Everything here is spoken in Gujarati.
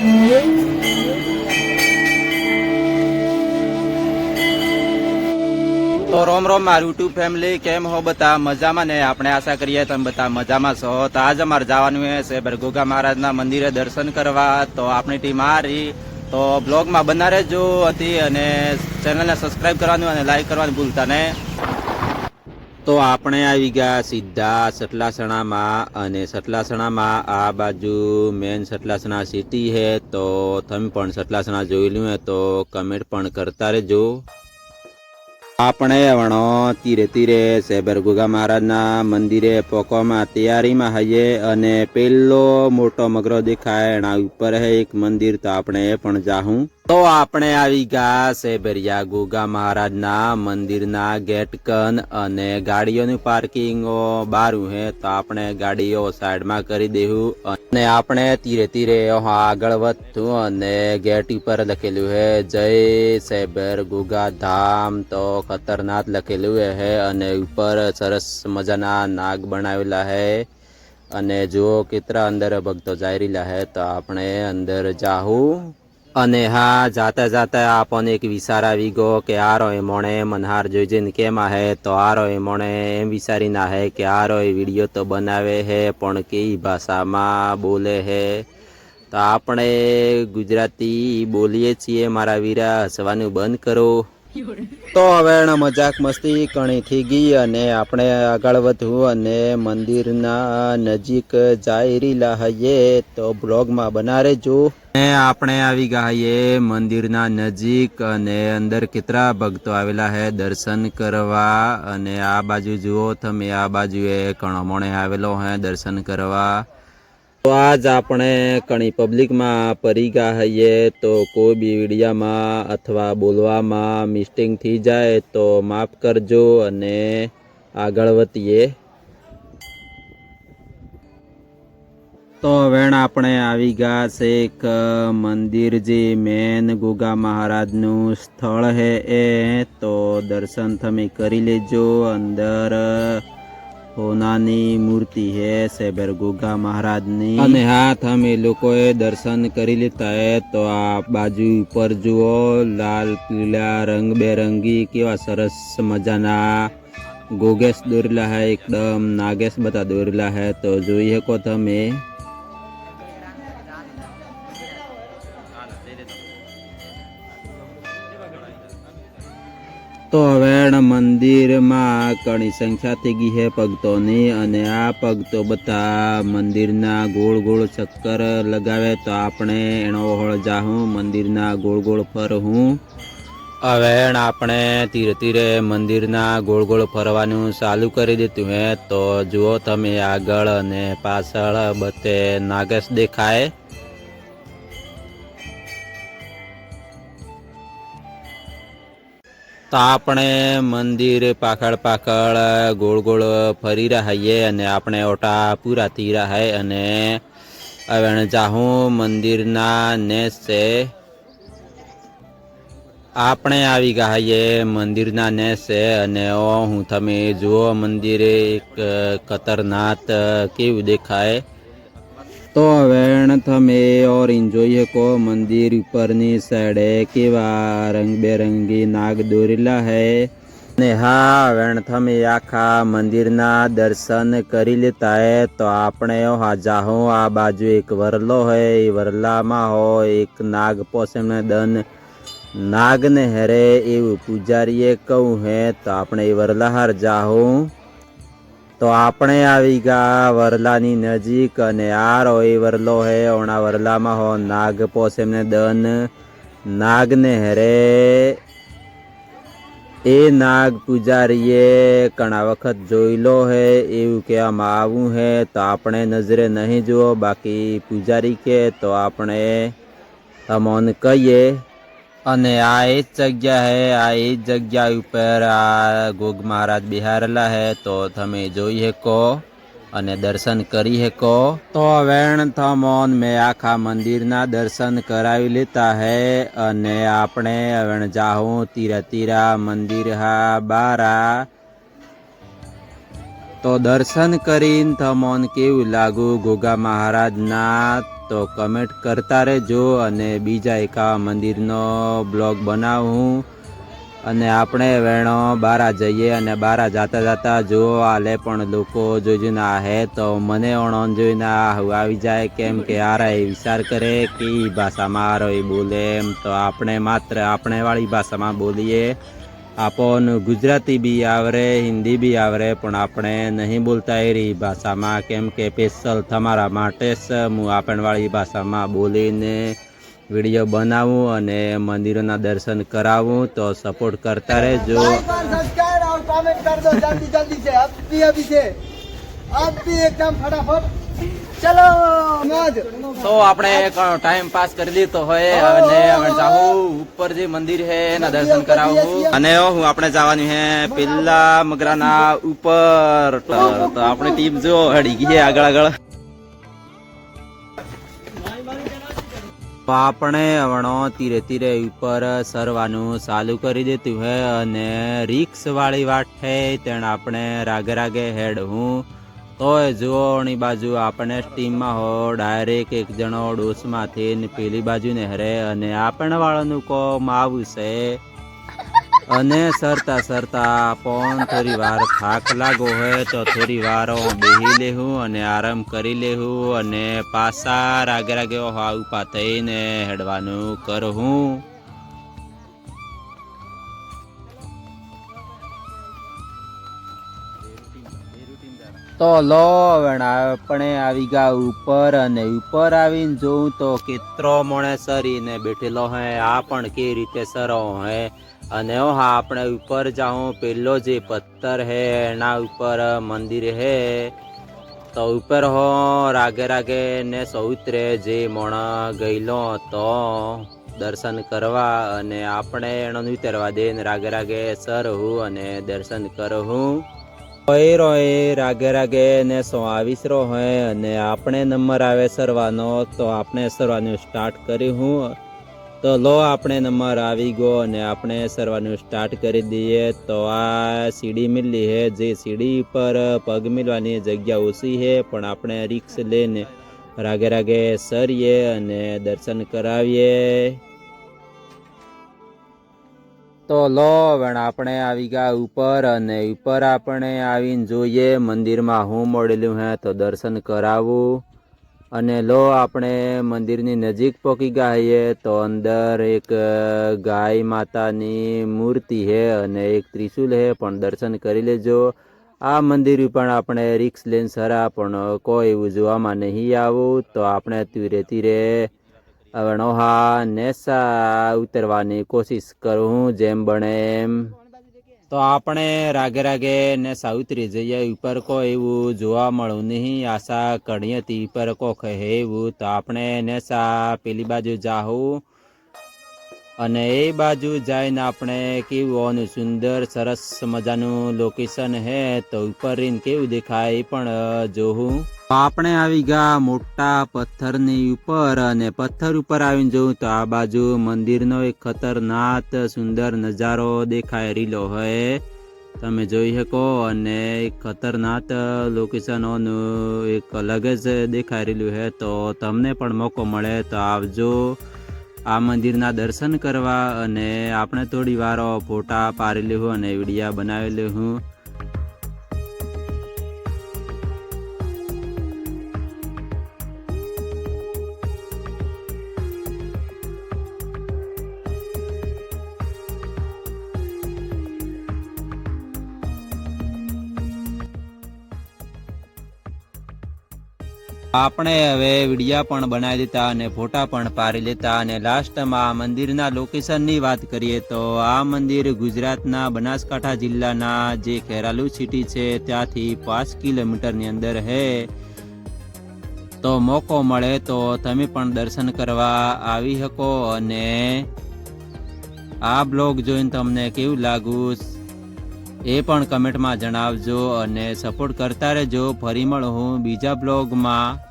તો રોમ રોમ, મારું યુટ્યુબ ફેમિલી, કેમ હો બધા? મજામાં ને? આપણે આશા કરીએ તમે બધા મજામાં છો. તો આજ અમારે જવાનું છે ભરગોગા મહારાજના મંદિરે દર્શન કરવા. તો આપણી ટીમ આ રહી તો બ્લોગમાં બનારે જો હતી અને ચેનલને સબસ્ક્રાઈબ કરવાનું અને લાઈક કરવાનું ભૂલતા ને તો આપણે આવી ગયા સીધા સટલાસણામાં અને સટલાસણામાં આ બાજુ મેન સટલાસણા સિટી હે તો તમે પણ સટલાસણા જોયેલું હોય તો કમેન્ટ પણ કરતા રહેજો. આપણે વણો તીરે તીરે સેબરગુગા મહારાજના મંદિરે પોકવામાં તૈયારીમાં હઈએ અને પેલો મોટો મગરો દેખાય, એના ઉપર હે એક મંદિર, તો આપણે એ પણ જાહું. તો આપણે આવી ગયા સેબરિયા ગુગા મહારાજના મંદિરના ગેટ કન અને ગાડીઓનું પાર્કિંગ. બારું હે તો આપણે ગાડીઓ સાઈડમાં કરી દેવું અને આપણે ધીરે ધીરે આગળ વધતું અને ગેટ ઉપર લખેલું હે, જય સેબર ગુગા ધામ. તો ખતરનાક લખેલું હે અને ઉપર સરસ મજાના નાગ બનાવેલા હે. અને જુઓ કેટલા અંદર ભક્તો જઈ રહેલા હે તો આપણે અંદર જાહું. અને હા, જાતા જાતા આપણને એક વિચાર આવી ગયો કે આરો એ મોણે મનહાર જોઈ જઈને કેમ આહે તો આરો એ મોણે એમ વિચારી ના હે કે આરો એ વીડિયો તો બનાવે હે, પણ કેવી ભાષામાં બોલે હે? તો આપણે ગુજરાતી બોલીએ છીએ, મારા વીરા, હસવાનું બંધ કરો. તો હવે એણે મજાક મસ્તી કણીથી ગઈ અને આપણે આગળ વધવું અને મંદિરના નજીક જઈ રહેલા હઈએ તો બ્લોગમાં બના રહેજો. ને આપણે આવી ગયા હઈએ મંદિરના નજીક અને અંદર કેટલા ભક્તો આવેલા હે દર્શન કરવા અને આ બાજુ જુઓ તમે, આ બાજુએ કણમોણે આવેલો હે દર્શન કરવા. તો આજ આપણે ઘણી પબ્લિકમાં પરી ગયા હઈએ તો કોઈ બી વિડીયામાં અથવા બોલવામાં મિસ્ટેક થઈ જાય તો માફ કરજો અને આગળ વધીએ. તો વેણ આપણે આવી ગયા છે એક મંદિર જે મેન ગોગા મહારાજનું સ્થળ હે એ, તો દર્શન તમે કરી લેજો અંદર. હોનાની મૂર્તિ હે સેબર ગોગા મહારાજની. અને હા તમે લોકોએ દર્શન કરી લીધા હે, તો આ બાજુ ઉપર જુઓ, લાલ, પીળા, રંગબેરંગી, કેવા સરસ મજાના ગોગેશ દોરેલા હે, એકદમ નાગેશ બધા દોરેલા હે, તો જોઈ શકો તમે. તો હવે મંદિરમાં ઘણી સંખ્યા ગીહે ભક્તોની અને આ ભક્તો બધા મંદિરના ગોળ ગોળ ચક્કર લગાવે તો આપણે એનો ઓહળ જાહું, મંદિરના ગોળ ગોળ ફરહું. હવે આપણે ધીરે ધીરે મંદિરના ગોળ ગોળ ફરવાનું ચાલુ કરી દીધું હે. તો જુઓ તમે આગળ અને પાછળ બધે નાગસ દેખાય. તો આપણે મંદિર પાખડ પાખડ ગોળ ગોળ ફરી રહીએ અને આપણે ઓટા પૂરા થઈ રહ્યા અને હવે જાહું મંદિરના નેસ. આપણે આવી ગયા મંદિરના નેસ અને હું તમે જુઓ મંદિર એક ખતરનાક કેવું દેખાય. તો વેણ તમે ઓરેન્જ જોઈ શકો મંદિર ઉપરની સાઈડે કેવા રંગબેરંગી નાગ દોરેલા હે. ને હા, વેણ તમે આખા મંદિરના દર્શન કરી લેતા હે. તો આપણે હા જાહો, આ બાજુ એક વરલો હોય એ વરલામાં હોય એક નાગ પોસેમને દન. નાગને હેરે એવું પૂજારીએ કહું હે, તો આપણે એ વરલા હાર જાહું. તો આપણે આવી ગયા વરલાની નજીક અને આ રોય વરલો હે, ઓણા વરલામાં હો, નાગ પોસ એમને દન. નાગને હરે, એ નાગ પૂજારીએ ઘણા વખત જોઈલો હે, એવું કહેવામાં આવું હે, તો આપણે નજરે નહીં જુઓ, બાકી પૂજારી કે તો આપણે તમોન કહીએ. અને આ એ જ જગ્યા હે, આ એ જ જગ્યા ઉપર આ ગોગ મહારાજ બિહારેલા હે, તો તમે જોઈ શકો અને દર્શન કરી શકો તો વેણ થમોન મેં આખા મંદિરના દર્શન કરાવી લેતા હે અને આપણે વેણ જાહું તીરા તીરા મંદિર હા બારા. તો દર્શન કરીને થમોન કેવું લાગુ ગોગા મહારાજના તો કમેન્ટ કરતા રહેજો અને બીજા એક આ મંદિરનો બ્લોગ બનાવું. અને આપણે વેણો બારા જઈએ અને બારા જાતા જાતા જો આલે પણ લોકો જોઈને આ હે તો મને ઓણ જોઈને આ આવી જાય કેમ કે આરા એ વિચાર કરે કે ભાષામાં આરો એ બોલે એમ તો આપણે માત્ર આપણે વાળી ભાષામાં બોલીએ. આપણ ગુજરાતી બી આવરે, હિન્દી બી આવરે, પણ આપણે નહીં બોલતા એ એરી ભાષામાં. કેમ કે સ્પેશિયલ તમારા માટે જ હું આપણવાળી ભાષામાં બોલીને વીડિયો બનાવું અને મંદિરોના દર્શન કરાવું, તો સપોર્ટ કરતા રહેજો. કર દો. જલ્દી જલ્દી છે. અભી અભી છે. અભી એકદમ ફટાફટ. ચલો. તો આપણે ટાઈમ પાસ કરી લીધો હોય. અને ઉપર જે મંદિર હે એના દર્શન કરાવું. અને હું આપણે જવાની હે પેલા મગરાના ઉપર. તો આપણી ટીમ જો હડી ગઈ આગળ આગળ. આપણે હવણો ધીરે ધીરે ઉપર સરવાનું ચાલુ કરી દેતું હે. અને રિક્સ વાળી વાટ હે તેણ આપણે રાગે રાગે હેડ હું તોય જુઓની બાજુ, આપણે સ્ટીમમાં હો ડાયરેક્ટ એક જણો ડોસમાંથી પેલી બાજુ ને હરે અને આપણ વાળાનું કોમ આવું છે અને સરતા સરતા પણ થોડી વાર થાક લાગો હોય તો થોડી વાર હું બેહી લેહું અને આરામ કરી લેહું અને પાછા રાગે રાગે ઉપા થઈને હેડવાનું કરહું તો લો હવે આપણે આવી ગયા ઉપર અને ઉપર આવીને જોઉં તો કેત્રો મોણે સરીને બેઠેલો હે, આ પણ કે રીતે સરો હે? અને હા, આપણે ઉપર જાઉં, પેલો જે પથ્થર હે, એના ઉપર મંદિર હે. તો ઉપર હો, રાગે રાગે ને સૌત્રે જે મોણ ગયેલો તો દર્શન કરવા અને આપણે એનો ઉતરવા દે ને રાગે રાગે સર હું અને દર્શન કરહું રોય રોય, રાગે રાગે ને સો આવીશ રો હોય અને આપણે નંબર આવે સરવાનો, તો આપણે સરવાનું સ્ટાર્ટ કરી હું. તો લો આપણે નંબર આવી ગયો અને આપણે સરવાનું સ્ટાર્ટ કરી દઈએ. તો આ સીડી મિલી હે, જે સીડી પર પગ મિલવાની જગ્યા ઓછી હે, પણ આપણે રિક્સ લઈને રાગે રાગે સરીએ અને દર્શન કરાવીએ. તો લો વેણ, આપણે આવી ગયા ઉપર અને ઉપર આપણે આવીને જોઈએ મંદિરમાં હું મળેલું હે તો દર્શન કરાવું. અને લો, આપણે મંદિરની નજીક પહોંચી ગયા છીએ તો અંદર એક ગાય માતાની મૂર્તિ છે અને એક ત્રિશુલ છે પણ દર્શન કરી લેજો. આ મંદિર પણ આપણે રિક્સ લઈને સરા, પણ કોઈ એવું જોવામાં નહીં આવું. તો આપણે ધીરે ધીરે હવે નોહા નેસા ઉતરવાની કોશિશ કરું જેમ બને એમ. તો આપણે રાગે રાગે ને ઉતરી જઈએ ઉપર કો એવું જોવા મળું નહીં. આશા કરી હતી ઉપર કોક કહે એવું તો આપણે નેસા પેલી બાજુ જાહું. અને એ બાજુ જઈને આપણે કેવું સુંદર, સરસ મજાનું લોકેશન હે તો ઉપર રહીને કેવું દેખાય પણ જોવું આપણે આવી ગયા મોટા પથ્થરની ઉપર અને પથ્થર ઉપર આવીને જોઉં તો આ બાજુ મંદિરનો એક ખતરનાક, સુંદર નજારો દેખાય રીલો હોય તમે જોઈ શકો અને એક ખતરનાક લોકેશનોનું એક અલગ જ દેખાઈ રહેલું હે. તો તમને પણ મોકો મળે તો આવજો. આ મંદિરના દર્શન કરવા અને આપણે થોડી વાર ફોટા પાડેલી હું અને વિડીયા બનાવેલી લેવું આપણે હવે વિડીયા પણ બનાવી દેતા અને ફોટા પણ પાડી લેતા અને લાસ્ટમાં મંદિરના લોકેશનની વાત કરીએ તો આ મંદિર ગુજરાતના બનાસકાંઠા જિલ્લાના જે ખેરાલુ સિટી છે, ત્યાંથી પાંચ કિલોમીટરની અંદર છે તો મોકો મળે તો તમે પણ દર્શન કરવા આવી શકો અને આ બ્લોગ જોઈને તમને કેવું લાગુ એ પણ કમેન્ટમાં જણાવજો અને સપોર્ટ કરતા રહેજો. ફરી મળું બીજા બ્લોગમાં